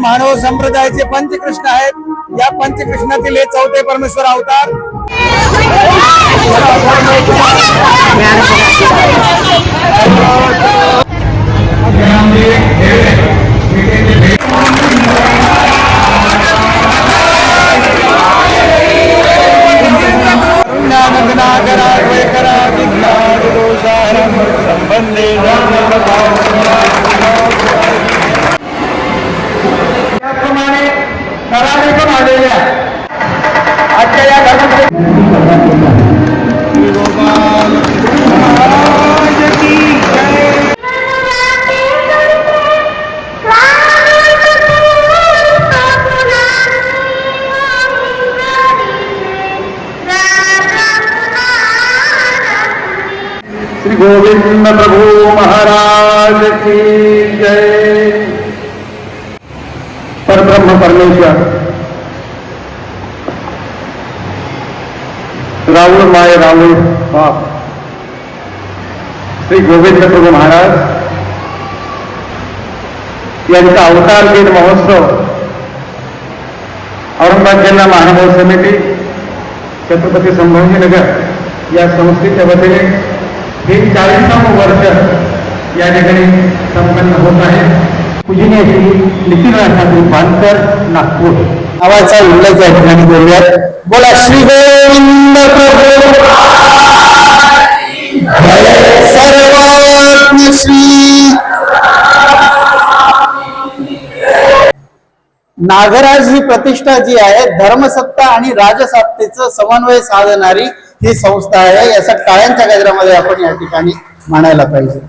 मानव संप्रदायाचे पंचकृष्ण आहेत या पंचकृष्णातील हे चौथे परमेश्वर अवतार Yeah. परब्रह्म परमेश्वर। राहुल माय राहुल। बाप श्री गोविंद प्रभु महाराज, यांचा अवतार दिन महोत्सव औरंगाबाद जिल्हा महानगर समिती छत्रपती संभाजीनगर, या संस्थेच्या वतीने हे चाळीसावं वर्ष या ठिकाणी संपन्न होत आहे. पूजनीय श्री नितीन बांकर नागपूर नावाचा उल्लेख या ठिकाणी बोलूयात. बोला श्री गोविंद प्रभू. सर्वात्म श्री नागराज ही प्रतिष्ठा जी आहे धर्मसत्ता आणि राजसत्तेचं समन्वय साधणारी ही संस्था आहे. याचा काळ्यांच्या गजरामध्ये आपण या ठिकाणी म्हणायला पाहिजे.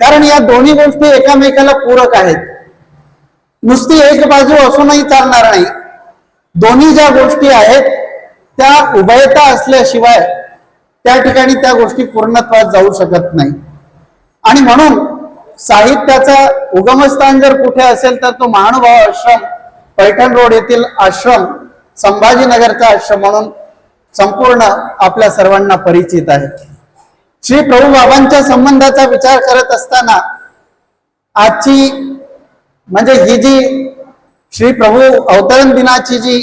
कारण या दोन्ही गोष्टी एकामेकाला पूरक आहेत. नुसती एक बाजू असूनही चालणार नाही. दोन्ही ज्या गोष्टी आहेत त्या उभयता असल्याशिवाय त्या ठिकाणी त्या गोष्टी पूर्णत्वात जाऊ शकत नाही. आणि म्हणून साहित्याचा उगमस्थान जर कुठे असेल तर तो महानुभाव आश्रम पैठण रोड येथील आश्रम संभाजीनगरचा आश्रम म्हणून संपूर्ण आपल्या सर्वांना परिचित आहे. श्री प्रभू बाबांच्या संबंधाचा विचार करत असताना आजची म्हणजे ही जी श्री प्रभू अवतरण दिनाची जी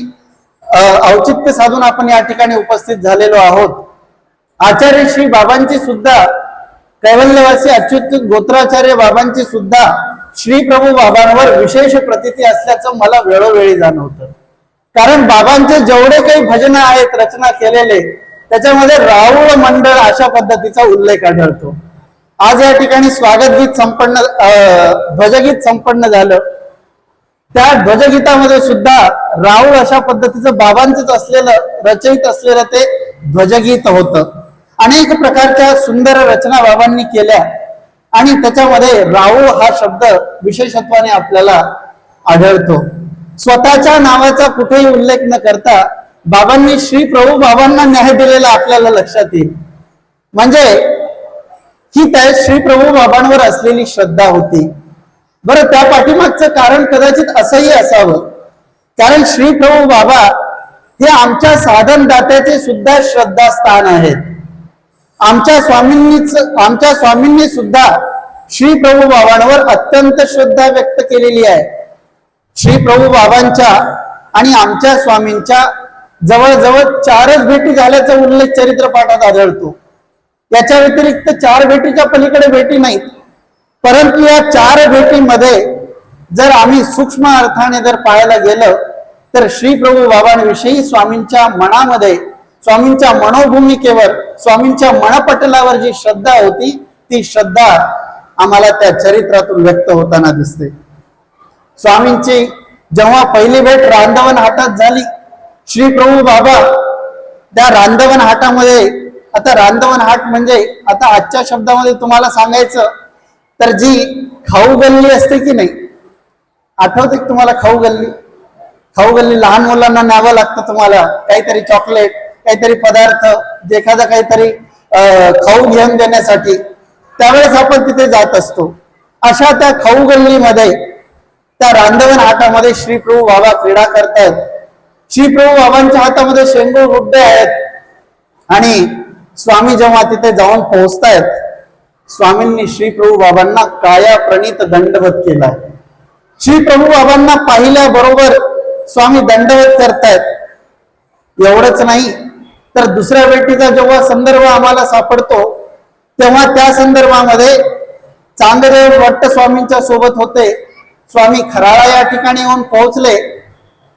औचित्य साधून आपण या ठिकाणी उपस्थित झालेलो आहोत. आचार्य श्री बाबांची सुद्धा कैवल्यवासी अच्युत गोत्राचार्य बाबांची सुद्धा श्री प्रभू बाबांवर विशेष प्रतिती असल्याचं मला वेळोवेळी जाणवतं. कारण बाबांचे जेवढे काही भजन आहेत रचना केलेले त्याच्यामध्ये राऊळ मंडळ अशा पद्धतीचा उल्लेख आढळतो. आज या ठिकाणी स्वागत गीत संपन्न ध्वजगीत संपन्न झालं. त्या ध्वजगीतामध्ये सुद्धा राऊळ अशा पद्धतीचं बाबांचंच असलेलं रचयित असलेलं ते ध्वजगीत होतं. अनेक प्रकारच्या सुंदर रचना बाबांनी केल्या. आणि त्याच्यामध्ये राऊळ हा शब्द विशेषत्वाने आपल्याला आढळतो. स्वतःच्या नावाचा कुठेही उल्लेख न करता बाबांनी श्री प्रभू बाबांना न्याय दिलेला आपल्याला लक्षात येईल. म्हणजे ही त्या श्री प्रभू बाबांवर असलेली श्रद्धा होती. बरं त्या पाठीमागचं कारण कदाचित असंही असावं. कारण श्री प्रभू बाबा हे आमच्या साधनदात्याचे सुद्धा श्रद्धास्थान आहेत. आमच्या स्वामींनीच आमच्या स्वामींनी सुद्धा श्री प्रभू बाबांवर अत्यंत श्रद्धा व्यक्त केलेली आहे. श्री प्रभू बाबांच्या आणि आमच्या स्वामींच्या जवळजवळ चारच भेटी झाल्याचा उल्लेख चरित्रपाठात आढळतो. याच्या व्यतिरिक्त चार भेटीच्या पलीकडे भेटी नाहीत. परंतु या चार भेटीमध्ये जर आम्ही सूक्ष्म अर्थाने जर पाहायला गेलं तर श्री प्रभू बाबांविषयी स्वामींच्या मनामध्ये स्वामींच्या मनोभूमिकेवर स्वामींच्या मनपटलावर जी श्रद्धा होती ती श्रद्धा आम्हाला त्या चरित्रातून व्यक्त होताना दिसते. स्वामींची जेव्हा पहिली भेट रांधवन हातात झाली श्री प्रभू बाबा त्या रांधवन हाटामध्ये आता रांदवन हाट म्हणजे आता आजच्या शब्दामध्ये तुम्हाला सांगायचं तर जी खाऊ गल्ली असते की नाही आठवते तुम्हाला खाऊ गल्ली? खाऊ गल्ली लहान मुलांना न्यावं लागतं तुम्हाला काहीतरी चॉकलेट काहीतरी पदार्थ जे एखादा काहीतरी खाऊ घेऊन देण्यासाठी. त्यावेळेस आपण तिथे जात असतो. अशा त्या खाऊ गल्लीमध्ये त्या रांधवन हाटामध्ये श्री प्रभू बाबा क्रीडा करतायत. श्री प्रभू बाबांच्या हातामध्ये शेंगूळ गुड्डे आहेत. आणि स्वामी जेव्हा तिथे जाऊन पोहोचतायत स्वामींनी श्री प्रभू बाबांना काया प्रणित दंडवत केलाय श्री प्रभू बाबांना पाहिल्याबरोबर स्वामी दंडवत करतायत. एवढंच नाही तर दुसऱ्या भेटीचा जेव्हा संदर्भ आम्हाला सापडतो तेव्हा त्या संदर्भामध्ये चांददेव भट्ट स्वामींच्या सोबत होते. स्वामी खराळा या ठिकाणी येऊन पोहोचले.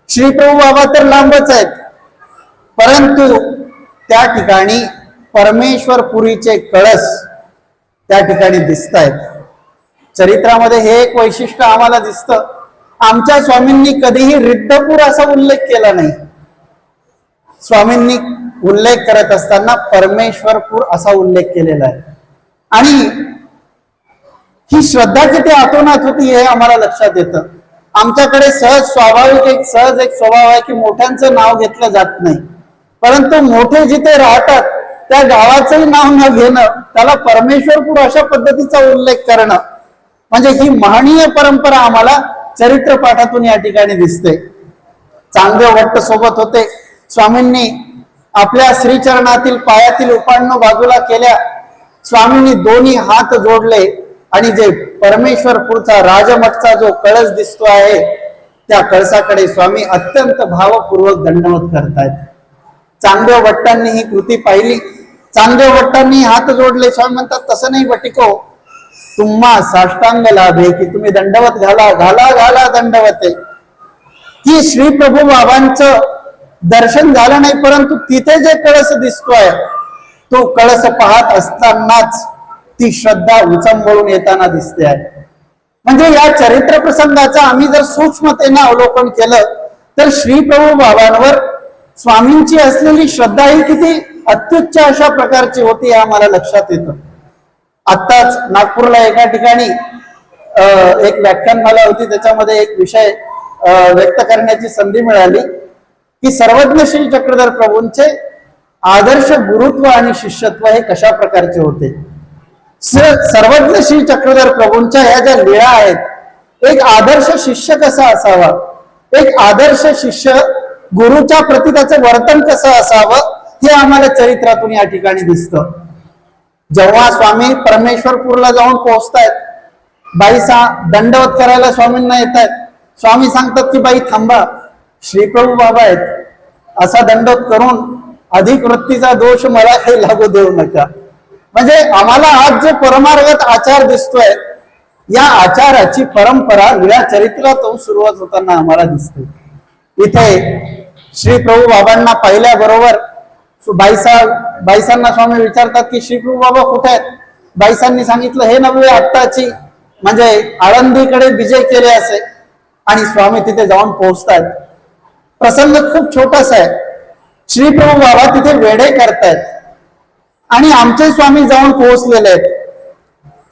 श्रीप्रभू बाबा तर लांबच आहेत. परंतु त्या ठिकाणी परमेश्वरपुरीचे कळस त्या ठिकाणी दिसत आहेत चरित्रामध्ये हे एक वैशिष्ट्य आम्हाला दिसतं. आमच्या स्वामींनी कधीही रिद्धपूर असा उल्लेख केला नाही. स्वामींनी उल्लेख करत असताना परमेश्वरपूर असा उल्लेख केलेला आहे. आणि ही श्रद्धा किती आतोनात होती हे आम्हाला लक्षात येतं. आमच्याकडे सहज स्वाभाविक एक सहज एक स्वभाव आहे की मोठ्यांचं नाव घेतलं जात नाही. परंतु मोठे जिथे राहतात त्या गावाचंही नाव न घेणं त्याला परमेश्वरपूर अशा पद्धतीचा उल्लेख करणं म्हणजे ही महनीय परंपरा आम्हाला चरित्र पाठातून या ठिकाणी दिसते. चांगदेव भट्ट सोबत होते. स्वामींनी आपल्या श्रीचरणातील पायातील उपाडणं बाजूला केल्या. स्वामींनी दोन्ही हात जोडले. आणि जे परमेश्वरपूरचा राजमठचा जो कळस दिसतो आहे त्या कळसाकडे स्वामी अत्यंत भावपूर्वक दंडवत करतायत. चांगदेव भट्टांनी ही कृती पाहिली. चांगदेव भट्टांनी हात जोडले. स्वामी म्हणतात तसं नाही बटिको तुम्हा साष्टांग लाभे की तुम्ही दंडवत घाला घाला घाला दंडवते. की श्री प्रभू बाबांचं दर्शन झालं नाही परंतु तिथे जे कळस दिसतोय तो कळस पाहत असतानाच ती श्रद्धा उचंबळून येताना दिसते आहे. म्हणजे या चरित्र प्रसंगाचं आम्ही जर सूक्ष्मतेने अवलोकन केलं तर श्री प्रभू बाबांवर स्वामींची असलेली श्रद्धा ही किती अत्युच्च अशा प्रकारची होती हे आम्हाला लक्षात येतं. आत्ताच नागपूरला एका ठिकाणी अं, एक व्याख्यानमाला होती त्याच्यामध्ये एक विषय व्यक्त करण्याची संधी मिळाली की सर्वज्ञ श्री चक्रधर प्रभूंचे आदर्श गुरुत्व आणि शिष्यत्व हे कशा प्रकारचे होते? सर्वज्ञ श्री चक्रधर प्रभूंच्या ह्या ज्या लीळा आहेत एक आदर्श शिष्य कसा असावा? एक आदर्श शिष्य गुरुच्या प्रती त्याचं वर्तन कसं असावं? हे आम्हाला चरित्रातून या ठिकाणी दिसतं. जेव्हा स्वामी परमेश्वरपूरला जाऊन पोहोचतायत बाई सा दंडवत करायला स्वामींना येत आहेत स्वामी सांगतात की बाई थांबा. श्रीप्रभू बाबा आहेत. असा दंडवत करून अधिक वृत्तीचा दोष मला काही लागू देऊ नका. म्हणजे आम्हाला आज जो परमार्गत आचार दिसतोय या आचाराची परंपरा या चरित्रातून सुरुवात होताना आम्हाला दिसते. इथे श्री प्रभू बाबांना पाहिल्याबरोबर बाईसा बाईसांना स्वामी विचारतात की श्री प्रभू बाबा कुठे आहेत? बाईसांनी सांगितलं हे नव्हे आत्ताची म्हणजे आळंदीकडे विजय केले असे. आणि स्वामी तिथे जाऊन पोहोचतायत प्रसंग खूप छोटासा आहे. श्री प्रभू बाबा तिथे वेडे करतायत. आणि आमचे स्वामी जाऊन पोहोचलेले आहेत.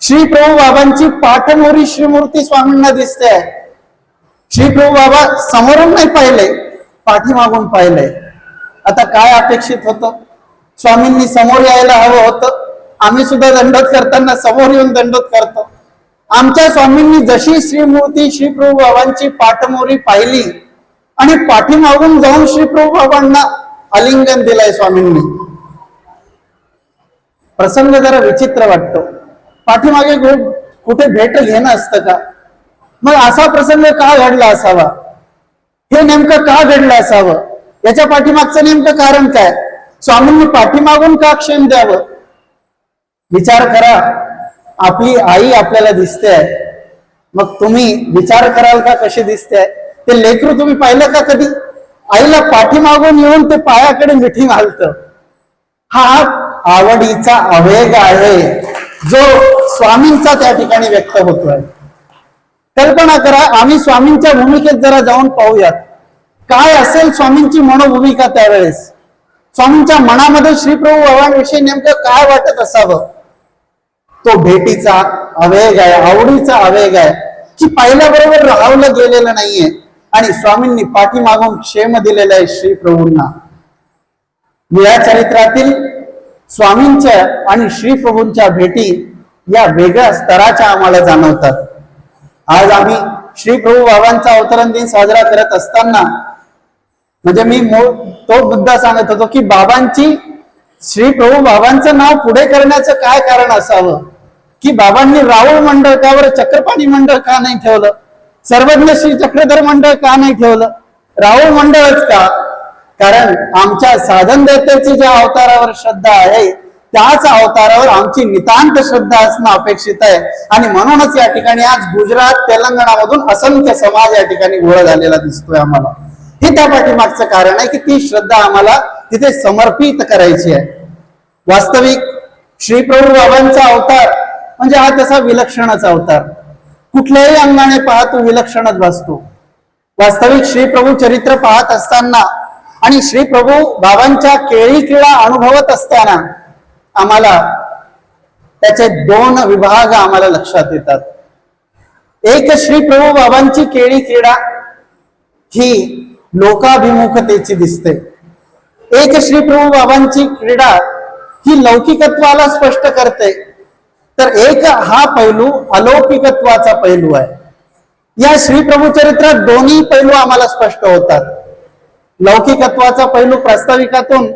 श्री प्रभू बाबांची पाठमोरी श्रीमूर्ती स्वामींना दिसते आहे. श्री प्रभू बाबा समोरून नाही पाहिले पाठीमागून पाहिले. आता काय अपेक्षित होतं? स्वामींनी समोर यायला हवं होतं. आम्ही सुद्धा दंडोत करताना समोर येऊन दंडोत करतो. आमच्या स्वामींनी जशी श्रीमूर्ती श्री प्रभू बाबांची पाठमोरी पाहिली आणि पाठीमागून जाऊन श्री प्रभू बाबांना आलिंगन दिलंय स्वामींनी. प्रसंग जरा विचित्र वाटतो. पाठीमागे कुठे भेट घेणं असतं का? मग असा प्रसंग का घडला असावा? हे नेमकं का घडलं असावं? याच्या पाठीमागचं नेमकं कारण काय? स्वामींनी पाठीमागून का क्षेम द्यावं? विचार करा. आपली आई आपल्याला दिसते आहे मग तुम्ही विचार कराल का कशी दिसते आहे ते लेकरू तुम्ही पाहिलं का कधी? आईला पाठीमागून येऊन ते पायाकडे मिठी घालतं. हा आवडीचा आवेग आहे जो स्वामींचा त्या ठिकाणी व्यक्त होतोय. कल्पना करा आम्ही स्वामींच्या भूमिकेत जरा जाऊन पाहूयात. काय असेल स्वामींची मनोभूमिका त्यावेळेस? स्वामींच्या मनामध्ये श्रीप्रभू बाबांविषयी नेमकं काय वाटत असावं? तो भेटीचा आवेग आहे आवडीचा आवेग आहे की पाहिल्याबरोबर राहवलं गेलेलं नाहीये आणि स्वामींनी पाठीमागून क्षेम दिलेला आहे श्री प्रभूंना या चरित्रातील स्वामींच्या आणि श्रीप्रभूंच्या भेटी या वेगळ्या स्तराच्या आम्हाला जाणवतात. आज आम्ही श्रीप्रभू बाबांचा अवतरण दिन साजरा करत असताना म्हणजे मी मूळ तो मुद्दा सांगत होतो की बाबांची श्रीप्रभू बाबांचं नाव पुढे करण्याचं काय कारण असावं? की बाबांनी राहुल मंडळ त्यावर चक्रपाणी मंडळ का नाही ठेवलं? सर्वज्ञ श्री चक्रधर मंडळ का नाही ठेवलं? राहुल मंडळच का? कारण आमच्या साधन देवतेची ज्या अवतारावर श्रद्धा आहे त्याच अवतारावर आमची नितांत श्रद्धा असणं अपेक्षित आहे. आणि म्हणूनच या ठिकाणी आज गुजरात तेलंगणामधून असंख्य समाज या ठिकाणी गोळा झालेला दिसतोय आम्हाला. हे त्या पाठीमागचं कारण आहे की ती श्रद्धा आम्हाला तिथे समर्पित करायची आहे. वास्तविक श्रीप्रभू बाबांचा अवतार म्हणजे हा तसा विलक्षणच अवतार. कुठल्याही अंगाने पाहतो विलक्षणच भासतो वास्तविक श्रीप्रभू चरित्र पाहत असताना आणि श्री प्रभू बाबांच्या केळी क्रीडा अनुभवत असताना आम्हाला त्याचे दोन विभाग आम्हाला लक्षात येतात. एक श्री प्रभू बाबांची केळी क्रीडा ही लोकाभिमुखतेची दिसते. एक श्री प्रभू बाबांची क्रीडा ही लौकिकत्वाला स्पष्ट करते. तर एक हा पैलू अलौकिकत्वाचा पैलू आहे. या श्री प्रभू चरित्रात दोन्ही पैलू आम्हाला स्पष्ट होतात. लौकिकत्वाचा पैलू प्रास्ताविकातून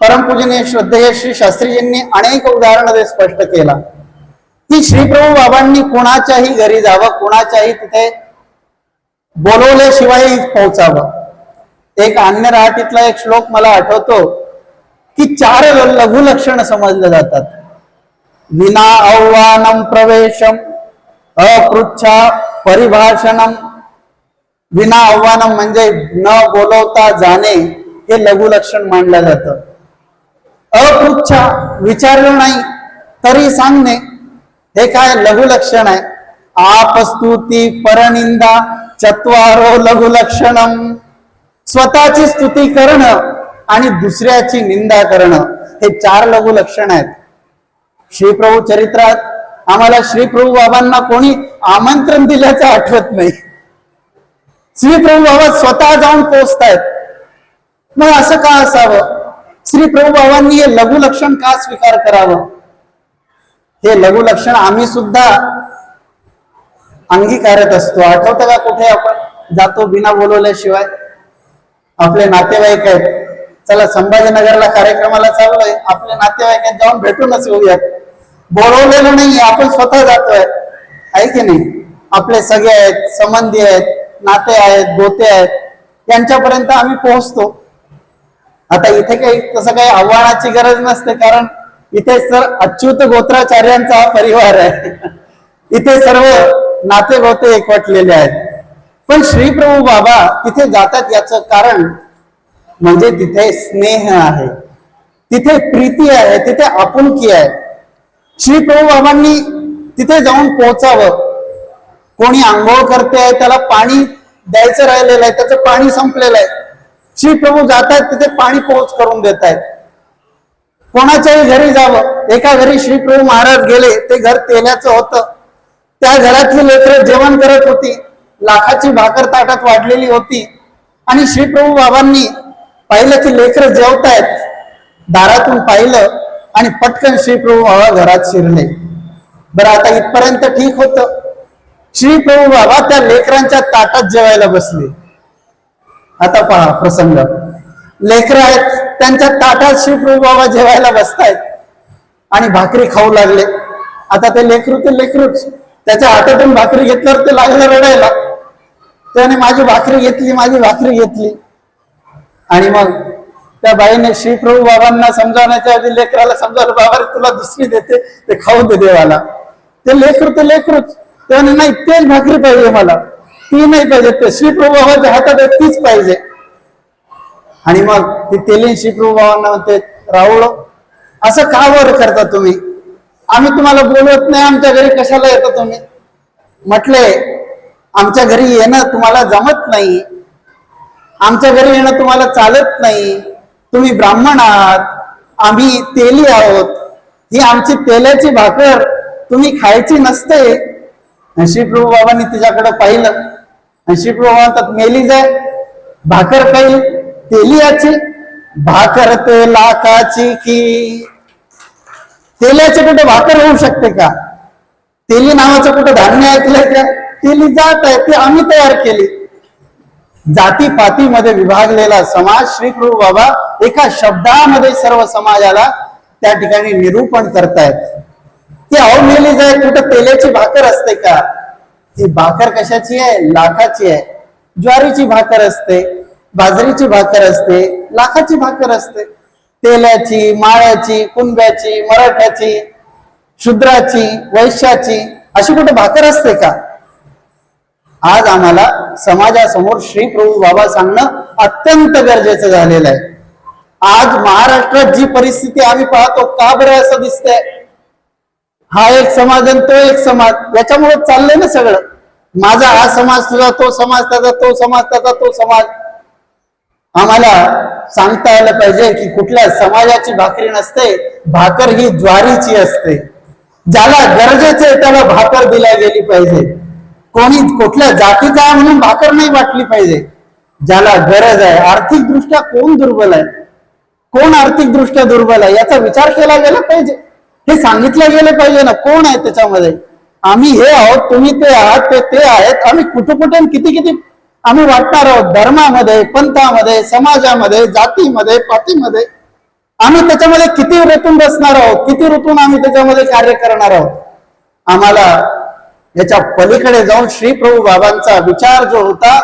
परमपूजनीय श्रद्धेय श्री शास्त्रीजींनी अनेक उदाहरण स्पष्ट केला. की श्रीप्रभू बाबांनी कुणाच्याही घरी जावं कुणाच्याही तिथे बोलवल्याशिवाय पोहोचावं. एक अन्य राहटीतला एक श्लोक मला आठवतो की चार लघुलक्षण समजले जातात. विना आव्हानम प्रवेशम अपृच्छा परिभाषणम विना आव्हान म्हणजे न बोलवता जाणे हे लघुलक्षण मानलं जातं. अपृच्छा विचारलं नाही तरी सांगणे हे काय लघुलक्षण आहे? आपस्तुती परनिंदा चत्वारो लघुलक्षणम स्वतःची स्तुती करणं आणि दुसऱ्याची निंदा करणं हे चार लघुलक्षण आहेत. श्रीप्रभू चरित्रात आम्हाला श्रीप्रभू बाबांना कोणी आमंत्रण दिल्याचं आठवत नाही. श्रीप्रभू बाबा स्वतः जाऊन पोचतायत मग असं का असावं? श्री प्रभू बाबांनी हे लघुलक्षण का स्वीकार करावं? हे लघुलक्षण आम्ही सुद्धा अंगीकारत असतो. आठवतं का कुठे आपण जातो बिना बोलवल्याशिवाय? आपले नातेवाईक आहेत. चला संभाजीनगरला कार्यक्रमाला चाललोय. आपले नातेवाईक आहेत जाऊन भेटूनच येऊयात. बोलवलेलं नाही आपण स्वतः जातोय. आहे की नाही? आपले सगळे आहेत संबंधी आहेत. नाते आहेत गोते आहेत यांच्यापर्यंत आम्ही पोहोचतो. आता इथे काही तसं काही आव्हानाची गरज नसते कारण इथे सर अच्युत गोत्राचार्यांचा हा परिवार आहे. इथे सर्व नाते गोते एकवटलेले आहेत. पण श्रीप्रभू बाबा तिथे जातात याचं कारण म्हणजे तिथे स्नेह आहे. तिथे प्रीती आहे तिथे आपुलकी आहे. श्री प्रभू बाबांनी तिथे जाऊन पोहोचावं. कोणी आंघोळ करते त्याला पाणी द्यायचं राहिलेलं आहे त्याचं पाणी संपलेलं आहे. श्री प्रभू जात आहेत तिथे पाणी पोहोच करून देत आहेत कोणाच्याही घरी जावं एका घरी श्री प्रभू महाराज गेले ते घर तेल्याचं होतं. त्या घरातली लेकरं जेवण करत होती. लाखाची भाकर ताटात वाढलेली होती. आणि श्री प्रभू बाबांनी पाहिलं की लेकरं जेवतायत. दारातून पाहिलं आणि पटकन श्री प्रभू बाबा घरात शिरले. बरं आता इथपर्यंत ठीक होतं. श्री प्रभू बाबा त्या लेकरांच्या ताटात जेवायला बसले. आता पहा प्रसंग. लेकर आहेत त्यांच्या ताटात श्री प्रभू बाबा जेवायला बसतायत आणि भाकरी खाऊ लागले. आता ते लेकरू ते लेकरूच. त्याच्या हातातून भाकरी घेतल्यावर ते लागलं रडायला. त्याने माझी भाकरी घेतली माझी भाकरी घेतली. आणि मग त्या बाईने श्री प्रभू बाबांना समजावण्याच्या आधी लेकराला समजावलं बाबा तुला दुसरी देते ते खाऊ दे देवाला. ते लेकरू ते लेकरूच. त्याने नाही तेच भाकरी पाहिजे मला. ती नाही पाहिजे ते श्री बाबाच्या हातात आहे तीच पाहिजे. आणि मग ती तेलीन श्री बाबांना म्हणते राहुळ असं का बरं करता तुम्ही? आम्ही तुम्हाला बोलवत नाही आमच्या घरी कशाला येता तुम्ही? म्हटले आमच्या घरी येणं तुम्हाला जमत नाही. आमच्या घरी येणं तुम्हाला चालत नाही. तुम्ही ब्राह्मण आहात. आम्ही तेली आहोत. ही आमची तेलाची भाकर तुम्ही खायची नसते. आणि श्रीप्रभू बाबांनी तिच्याकडे पाहिलं. आणि शिवप्रभू म्हणतात मेली जाय भाकर काही तेलियाची भाकर ते लाखाची की. तेल्याचे कुठे भाकर होऊ शकते का? तेली नावाचं कुठं धान्य ऐकलंय का? तेली जात आहे ती आम्ही तयार केली. जाती पातीमध्ये विभागलेला समाज श्री प्रभू बाबा एका शब्दामध्ये सर्व समाजाला त्या ठिकाणी निरूपण करतायत. ती अहो जाय कुठं तेलाची भाकर असते का? ही भाकर कशाची आहे? लाखाची आहे. ज्वारीची भाकर असते बाजरीची भाकर असते लाखाची भाकर असते. तेलाची माळ्याची कुंब्याची मराठ्याची शूद्राची वैश्याची अशी कुठे भाकर असते का? आज आम्हाला समाजासमोर श्री प्रभू बाबा सांगणं अत्यंत गरजेचं झालेलं आहे. आज महाराष्ट्रात जी परिस्थिती आम्ही पाहतो का बरं असं दिसतंय? हा एक समाज आणि तो एक समाज. याच्यामुळे चाललंय ना सगळं. माझा हा समाज तुझा तो समाज त्याचा तो समाज त्याचा तो समाज. आम्हाला सांगता आलं पाहिजे की कुठल्या समाजाची भाकरी नसते भाकर ही ज्वारीची असते. ज्याला गरजेचे त्याला भाकर दिल्या गेली पाहिजे. कोणी कुठल्या जातीचा आहे म्हणून भाकर नाही वाटली पाहिजे. ज्याला गरज आहे आर्थिक दृष्ट्या कोण दुर्बल आहे? कोण आर्थिक दृष्ट्या दुर्बल आहे? याचा विचार केला गेला पाहिजे. हे सांगितलं गेलं पाहिजे ना कोण आहे त्याच्यामध्ये? आम्ही हे आहोत तुम्ही ते आहात ते ते आहेत आम्ही कुठे कुठे किती किती आम्ही वाटणार आहोत धर्मामध्ये पंथामध्ये समाजामध्ये जातीमध्ये पातीमध्ये? आम्ही त्याच्यामध्ये किती ऋतून बसणार आहोत? किती ऋतून आम्ही त्याच्यामध्ये कार्य करणार आहोत? आम्हाला याच्या पलीकडे जाऊन श्री प्रभू बाबांचा विचार जो होता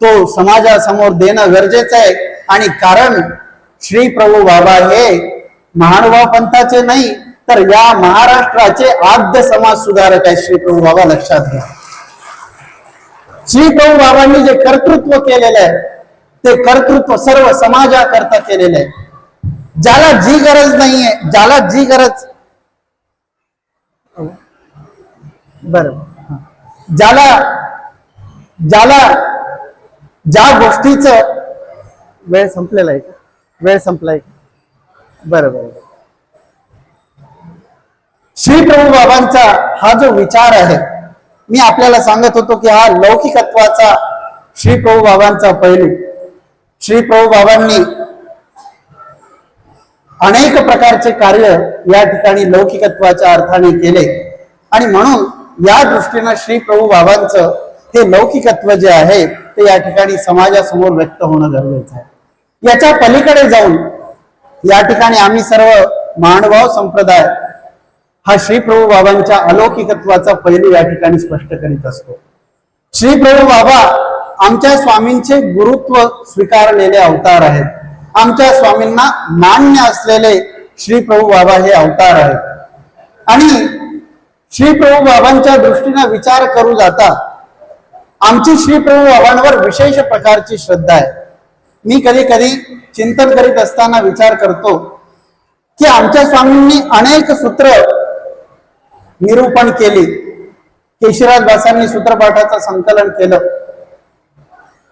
तो समाजासमोर देणं गरजेचं आहे. आणि कारण श्री प्रभू बाबा हे महानुभाव पंथाचे नाही तर या महाराष्ट्राचे आद्य समाज सुधारक आहे श्री प्रभू बाबा लक्षात घ्या. श्री प्रभू बाबांनी जे कर्तृत्व केलेलं आहे ते कर्तृत्व सर्व समाजाकरता केलेलं आहे. ज्याला जी गरज नाहीये ज्याला जी गरज बर. ज्याला ज्याला ज्या गोष्टीचं वेळ संपलेला आहे का? वेळ संपलाय बरं बरं. श्री प्रभू बाबांचा हा जो विचार आहे मी आपल्याला सांगत होतो की हा लौकिकत्वाचा श्री प्रभू बाबांचा पैलू. श्री प्रभू बाबांनी अनेक प्रकारचे कार्य या ठिकाणी लौकिकत्वाच्या अर्थाने केले. आणि म्हणून या दृष्टीनं श्री प्रभू बाबांचं हे लौकिकत्व जे आहे ते या ठिकाणी समाजासमोर व्यक्त होणं गरजेचं आहे. याच्या पलीकडे जाऊन या ठिकाणी आम्ही सर्व महानुभाव संप्रदाय हा श्रीप्रभू बाबांच्या अलौकिकत्वाचा पैलू या ठिकाणी स्पष्ट करीत असतो. श्रीप्रभू बाबा आमच्या स्वामींचे गुरुत्व स्वीकारलेले अवतार आहेत. आमच्या स्वामींना मान्य असलेले श्रीप्रभू बाबा हे अवतार आहेत. आणि श्रीप्रभू बाबांच्या दृष्टीने विचार करू जाता आमची श्रीप्रभू बाबांवर विशेष प्रकारची श्रद्धा आहे. मी कधी कधी चिंतन करीत असताना विचार करतो की आमच्या स्वामींनी अनेक सूत्र निरूपण केले. केशराजदासांनी सूत्रपाठाचं संकलन केलं.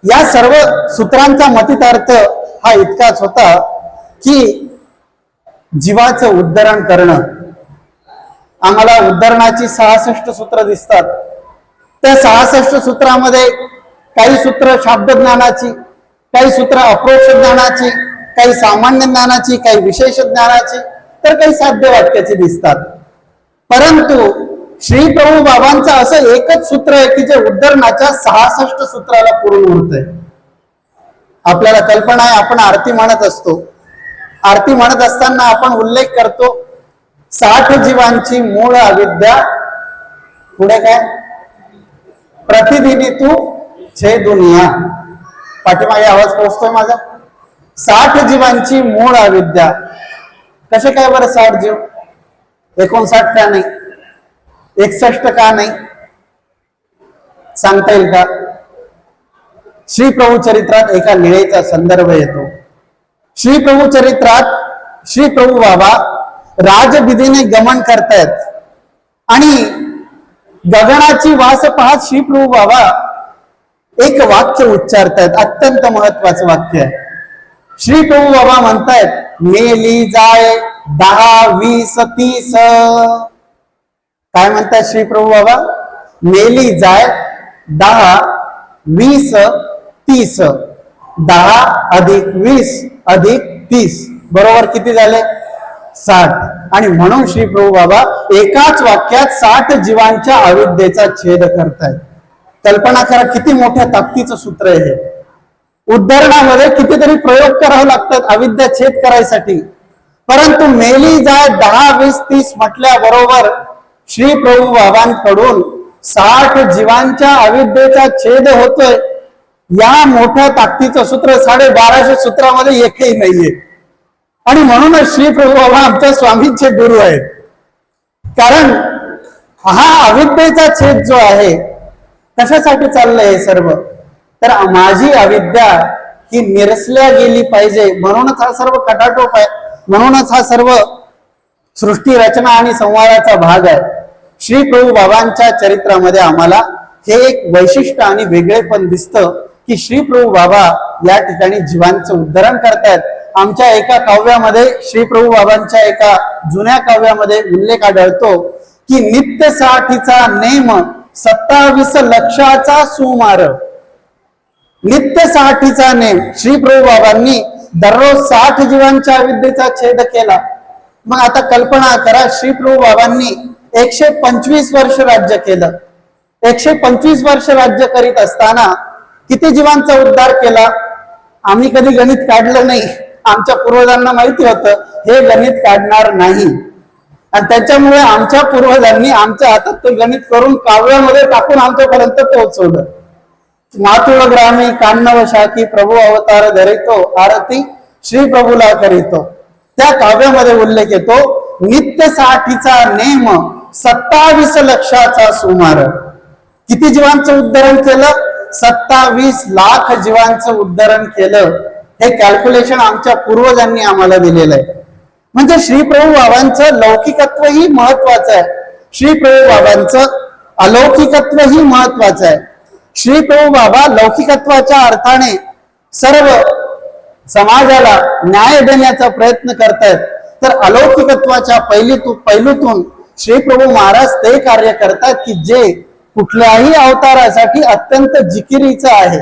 या सर्व सूत्रांचा मतितार्थ हा इतकाच होता की जीवाचं उद्धरण करणं. आम्हाला उद्धरणाची सहासष्ट सूत्र दिसतात. त्या सहासष्ट सूत्रामध्ये काही सूत्र शाब्द ज्ञानाची काही सूत्र अप्रोक्ष ज्ञानाची काही सामान्य ज्ञानाची काही विशेष ज्ञानाची तर काही साध्य वाक्याची दिसतात. परंतु श्री प्रभू बाबांचं असं एकच सूत्र आहे की जे उद्धरणाच्या सहासष्ट सूत्राला पूर्ण होत आहे आपल्याला कल्पना आहे आपण आरती म्हणत असतो. आरती म्हणत असताना आपण उल्लेख करतो साठ जीवांची मूळ अविद्या पुढे काय? प्रतिदिनी तू छे दुनिया. पाठीमागे आवाज पोहोचतोय माझा? साठ जीवांची मूळ अविद्या. कसे काय बरं साठ जीव? एकोणसाठ का नाही. एकसष्ट का नाही? सांगता येईल का? श्री प्रभू चरित्रात एका लिळेचा संदर्भ येतो. श्री प्रभू चरित्रात श्री प्रभू बाबा राजविधीने गमन करतायत. आणि गगनाची वास पाहत श्री प्रभू बाबा एक वाक्य उच्चारतायत. अत्यंत महत्वाचं वाक्य आहे. श्री प्रभू बाबा म्हणतायत मेली जाय दहा वीस तीस. काय म्हणतात श्री प्रभू बाबा? मेली जाय दहा वीस तीस. दहा अधिक वीस अधिक तीस. बरोबर किती झाले? साठ. आणि म्हणून श्री प्रभू बाबा एकाच वाक्यात साठ जीवांच्या अविद्येचा छेद करतायत. कल्पना करा किती मोठ्या ताकदीचं सूत्र आहे हे. उद्धरणामध्ये कितीतरी प्रयोग करावे लागतात अविद्या छेद करायसाठी. परंतु मेली जाय दहा वीस तीस म्हटल्याबरोबर श्री प्रभू बाबांकडून साठ जीवांच्या अविद्येचा छेद होतोय. या मोठ्या ताकदीचं सूत्र साडे बाराशे सूत्रामध्ये एकही नाहीये. आणि म्हणूनच श्री प्रभू बाबा आमच्या स्वामींचे गुरु आहेत. कारण हा अविद्येचा छेद जो आहे कशासाठी चाललंय हे सर्व? तर माझी अविद्या ही निरसल्या गेली पाहिजे. म्हणूनच हा सर्व कटाटोप आहे. म्हणूनच हा सर्व सृष्टी रचना आणि संवादाचा भाग आहे. श्री प्रभू बाबांच्या चरित्रामध्ये आम्हाला हे एक वैशिष्ट्य आणि वेगळेपण दिसतं की श्री प्रभू बाबा या ठिकाणी जीवांचं उद्धरण करतायत. आमच्या एका काव्यामध्ये श्री प्रभू बाबांच्या एका जुन्या काव्यामध्ये उल्लेख आढळतो की नित्य साठीचा नेम सत्तावीस लक्षाचा सुमार. नित्य साठीचा नेम श्री प्रभू बाबांनी दररोज साठ जीवांच्या विद्येचा छेद केला. मग आता कल्पना करा श्रीप्रभू बाबांनी एकशे पंचवीस वर्ष राज्य केलं. एकशे पंचवीस वर्ष राज्य करीत असताना किती जीवांचा उद्धार केला? आम्ही कधी गणित काढलं नाही. आमच्या पूर्वजांना माहिती होतं हे गणित काढणार नाही. आणि त्याच्यामुळे आमच्या पूर्वजांनी आमच्या हातात ते गणित करून काव्यामध्ये टाकून आमच्यापर्यंत पोहोचवलं. मातुळ ग्रामी कान्नव शाखी प्रभू अवतार धरितो आरती श्री प्रभूला करीतो. त्या काव्यामध्ये उल्लेख येतो नित्य साठीचा नेम सत्तावीस लक्षाचा सुमार. किती जीवांचं उद्धरण केलं? सत्तावीस लाख जीवांचं उद्धरण केलं. हे कॅल्क्युलेशन आमच्या पूर्वजांनी आम्हाला दिलेलं आहे. म्हणजे श्रीप्रभू बाबांचं लौकिकत्व ही महत्वाचं आहे. श्रीप्रभू बाबांचं अलौकिकत्व ही महत्वाचं आहे. श्री प्रभू बाबा लौकिकत्वाच्या अर्थाने सर्व समाजाला न्याय देण्याचा प्रयत्न करतायत. तर अलौकिकत्वाच्या पहिलीतून पैलूतून श्री प्रभू महाराज ते कार्य करतात की जे कुठल्याही अवतारासाठी अत्यंत जिकिरीचं आहे.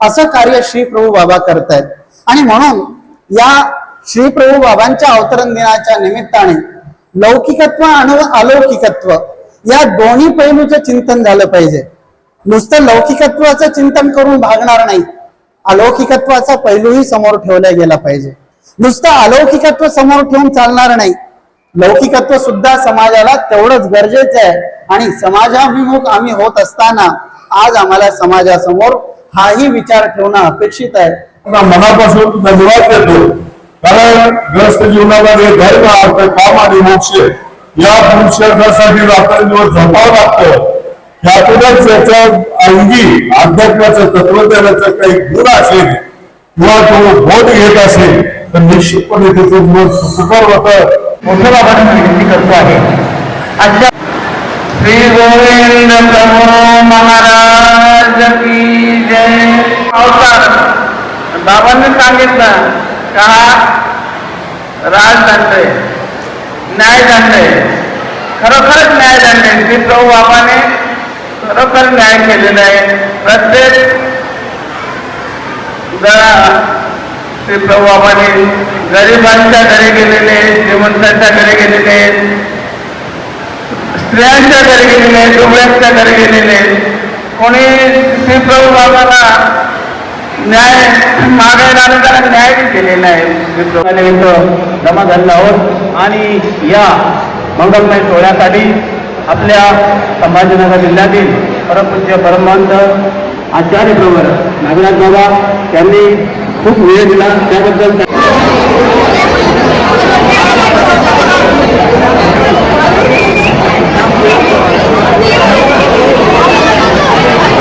असं कार्य श्री प्रभू बाबा करतायत. आणि म्हणून या श्री प्रभू बाबांच्या अवतरण दिनाच्या निमित्ताने लौकिकत्व आणि अलौकिकत्व या दोन्ही पैलूचं चिंतन झालं पाहिजे. नुसतं लौकिकत्वाचं चिंतन करून भागणार नाही. अलौकिकत्वाचा पैलूही समोर ठेवला गेला पाहिजे. नुसतं अलौकिकत्व समोर ठेवून चालणार नाही. लौकिकत्व सुद्धा समाजाला तेवढंच गरजेचं आहे. आणि समाजाभिमुख आम्ही होत असताना आज आम्हाला समाजासमोर हाही विचार ठेवणं अपेक्षित आहे. मनापासून धन्यवाद देतो. कारण ग्रस्त जीवनामध्ये धर्म अर्थ काम आणि मोक्ष या पुरुषार्थासाठी रात्रंदिवस झोपावं लागतं. त्यातूनच त्याच्या अंगी अध्यात्माचं तत्वज्ञानाचा काही गुण असेल किंवा तो बोध घेत असेल तर निश्चितपणे त्याचं जीवन सुखकर होतं. मोठ्या बाबांना विनंती करतो आहे. अशा श्री गोविंद प्रभू महाराज की जय. अवतार. बाबांनी सांगितलं का राजदंड न्यायदंड खरोखरच न्यायदंड श्री प्रभू बाबाने खरोखर न्याय केलेला आहे. प्रत्येक जरा श्री प्रभू बाबाने गरिबांच्या घरी गेलेले श्रीमंतांच्या घरी गेलेले स्त्रियांच्या घरी गेलेले डोबळ्यांच्या घरी गेलेले कोणी श्री प्रभू बाबाला न्याय मागायला त्याला न्याय केलेला आहे. श्री प्रभू जमा झालेला आहोत आणि या मंगलमय सोहळ्यासाठी आपल्या संभाजीनगर जिल्ह्यातील परमपूज्य परमवंत आचार्य प्रवर नागनाथ बाबा यांनी खूप वेळ दिला. त्याबद्दल